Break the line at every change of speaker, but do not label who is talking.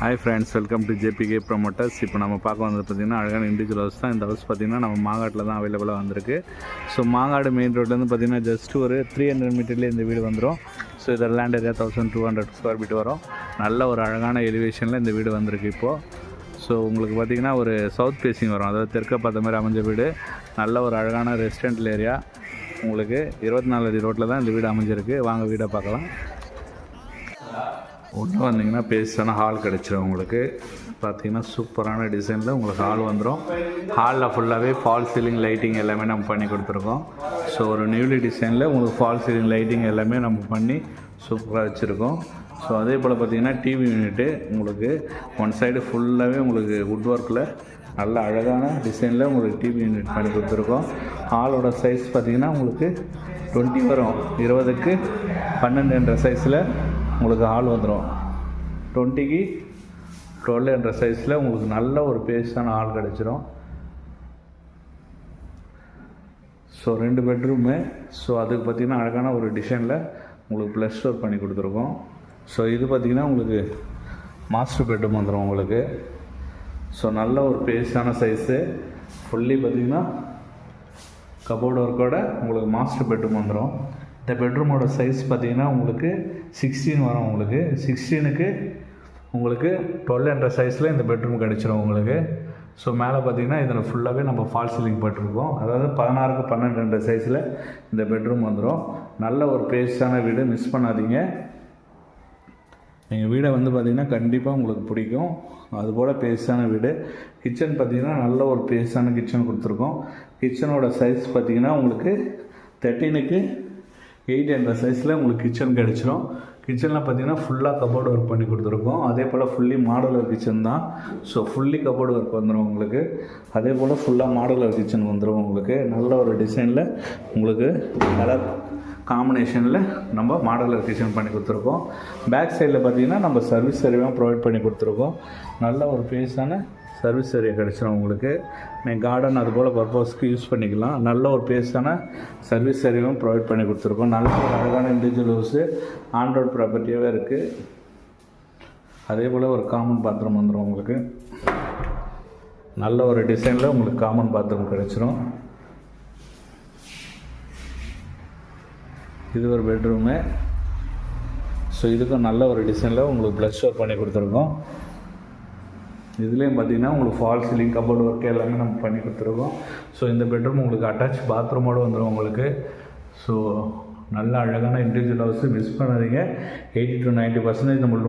Hi friends welcome to JBK promoters இப்போ நம்ம பார்க்க வந்தது பார்த்திங்கன்னா அழகான இண்டிவிஜுவல் ஹவுஸ் தான். இந்த ஹவுஸ் பார்த்திங்கன்னா நம்ம மாங்காட்டில் தான் அவைலபிளாக வந்திருக்கு. ஸோ மாங்காடு மெயின் ரோட்லேருந்து பார்த்திங்கன்னா ஜஸ்ட் ஒரு த்ரீ ஹண்ட்ரட் மீட்டர்லேயே இந்த வீடு வந்துடும் ஸோ இதில் land area thousand two hundred square feet வரும். நல்ல ஒரு அழகான எலிவேஷனில் இந்த வீடு வந்திருக்கு இப்போது ஸோ உங்களுக்கு பார்த்திங்கன்னா ஒரு சவுத் ஃபேஸிங் வரும். அதாவது தெற்க பார்த்த மாதிரி அமைஞ்ச வீடு. நல்ல ஒரு அழகான ரெசிடென்டல் ஏரியா உங்களுக்கு இருபத்தி நாலு அடி ரோட்டில் தான் இந்த வீடு அமைஞ்சிருக்கு. வாங்க வீடை பார்க்கலாம். ஒன்று வந்தீங்கன்னா பேஸ்டான ஹால் கிடச்சிரும் உங்களுக்கு. பார்த்தீங்கன்னா சூப்பரான டிசைனில் உங்களுக்கு ஹால் வந்துடும் ஹாலில் ஃபுல்லாகவே ஃபால் சீலிங் லைட்டிங் எல்லாமே நம்ம பண்ணி கொடுத்துருக்கோம். ஸோ ஒரு நியூலி டிசைனில் உங்களுக்கு ஃபால் சீலிங் லைட்டிங் எல்லாமே நம்ம பண்ணி சூப்பராக வச்சுருக்கோம். ஸோ அதே போல் பார்த்தீங்கன்னா டிவி யூனிட்டு உங்களுக்கு ஒன் சைடு ஃபுல்லாகவே உங்களுக்கு வுட் ஒர்க்கில் நல்ல அழகான டிசைனில் உங்களுக்கு டிவி யூனிட் பண்ணி கொடுத்துருக்கோம். ஹாலோட சைஸ் பார்த்தீங்கன்னா உங்களுக்கு டுவெண்ட்டி வரும். இருபதுக்கு பன்னெண்டு என்ற சைஸில் உங்களுக்கு ஹால் வந்துடும் டுவெண்ட்டிக்கு டுவெல் என்ற சைஸில் உங்களுக்கு நல்ல ஒரு பேஸ்டான ஹால் கிடச்சிரும். ஸோ ரெண்டு பெட்ரூமு ஸோ அதுக்கு பார்த்திங்கன்னா அழகான ஒரு டிசைனில் உங்களுக்கு ப்ளஸ் ஒர்க் பண்ணி கொடுத்துருக்கோம். ஸோ இது பார்த்திங்கன்னா உங்களுக்கு மாஸ்டர் பெட்ரூம் வந்துடும் உங்களுக்கு. ஸோ நல்ல ஒரு பேஸான சைஸு ஃபுல்லி பார்த்திங்கன்னா கபோர்டு ஒர்க்கோட உங்களுக்கு மாஸ்டர் பெட்ரூம் வந்துடும் இந்த பெட்ரூமோட சைஸ் பார்த்தீங்கன்னா உங்களுக்கு சிக்ஸ்டீன் வரும் உங்களுக்கு. சிக்ஸ்டீனுக்கு உங்களுக்கு டுவெல் என்ற சைஸில் இந்த பெட்ரூம் கிடச்சிரும் உங்களுக்கு. ஸோ மேலே பார்த்தீங்கன்னா இதில் ஃபுல்லாகவே நம்ம ஃபால் சீலிங் போட்டிருக்கோம். அதாவது பதினாறுக்கு பன்னெண்டு என்ற சைஸில் இந்த பெட்ரூம் வந்துடும் நல்ல ஒரு பேஸ்டான வீடு மிஸ் பண்ணாதீங்க. எங்கள் வீடை வந்து பார்த்திங்கன்னா கண்டிப்பாக உங்களுக்கு பிடிக்கும். அதுபோல் பேஸ்டான வீடு. கிச்சன் பார்த்திங்கன்னா நல்ல ஒரு பேஸ்டான கிச்சன் கொடுத்துருக்கோம். கிச்சனோட சைஸ் பார்த்திங்கன்னா உங்களுக்கு தேர்ட்டீனுக்கு எயிட் என்ற சைஸில் உங்களுக்கு கிச்சன் கிடச்சிரும். கிச்சனில் பார்த்தீங்கன்னா ஃபுல்லாக கபோர்டு ஒர்க் பண்ணி கொடுத்துருக்கோம். அதே போல் ஃபுல்லி மாடலர் கிச்சன் தான். ஸோ ஃபுல்லி கபோர்டு ஒர்க் வந்துடும் உங்களுக்கு. அதே போல் ஃபுல்லாக மாடலர் கிச்சன் வந்துடும் உங்களுக்கு. நல்ல ஒரு டிசைனில் உங்களுக்கு கலர் காம்பினேஷனில் நம்ம மாடலர் கிச்சன் பண்ணி கொடுத்துருக்கோம். பேக் சைடில் பார்த்தீங்கன்னா நம்ம சர்வீஸ் ஏரியாவும் ப்ரொவைட் பண்ணி கொடுத்துருக்கோம். நல்ல ஒரு பேஸான சர்வீஸ் ஏரியா கிடச்சிரும் உங்களுக்கு. நீங்கள் கார்டன் அதுபோல் பர்பஸ்க்கு யூஸ் பண்ணிக்கலாம். நல்ல ஒரு பேஸான சர்வீஸ் ஏரியாவும் ப்ரொவைட் பண்ணி கொடுத்துருக்கோம். நல்ல ஒரு அழகான இண்டிவிஜுவல் ஹவுஸு ஆண்ட்ராய்ட் ப்ராப்பர்ட்டியாகவே இருக்குது அதே போல் ஒரு காமன் பாத்ரூம் வந்துடும் உங்களுக்கு. நல்ல ஒரு டிசைனில் உங்களுக்கு காமன் பாத்ரூம் கிடச்சிரும். இது ஒரு பெட்ரூமு ஸோ இதுக்கும் நல்ல ஒரு டிசைனில் உங்களுக்கு ப்ளஸ் ஒர்க் பண்ணி கொடுத்துருக்கோம். இதுலேயும் பார்த்தீங்கன்னா உங்களுக்கு ஃபால் சீலிங் கபோர்டு ஒர்க் எல்லாமே நம்ம பண்ணி கொடுத்துருக்கோம். ஸோ இந்த பெட்ரூம் உங்களுக்கு அட்டாச் பாத்ரூமோடு வந்துடும் உங்களுக்கு. ஸோ நல்ல அழகான இண்டிவிஜுவல் ஹவுஸ் மிஸ் பண்ணாதீங்க. எயிட்டி டு நைன்ட்டி பர்சன்டேஜ் நம்மளுக்கு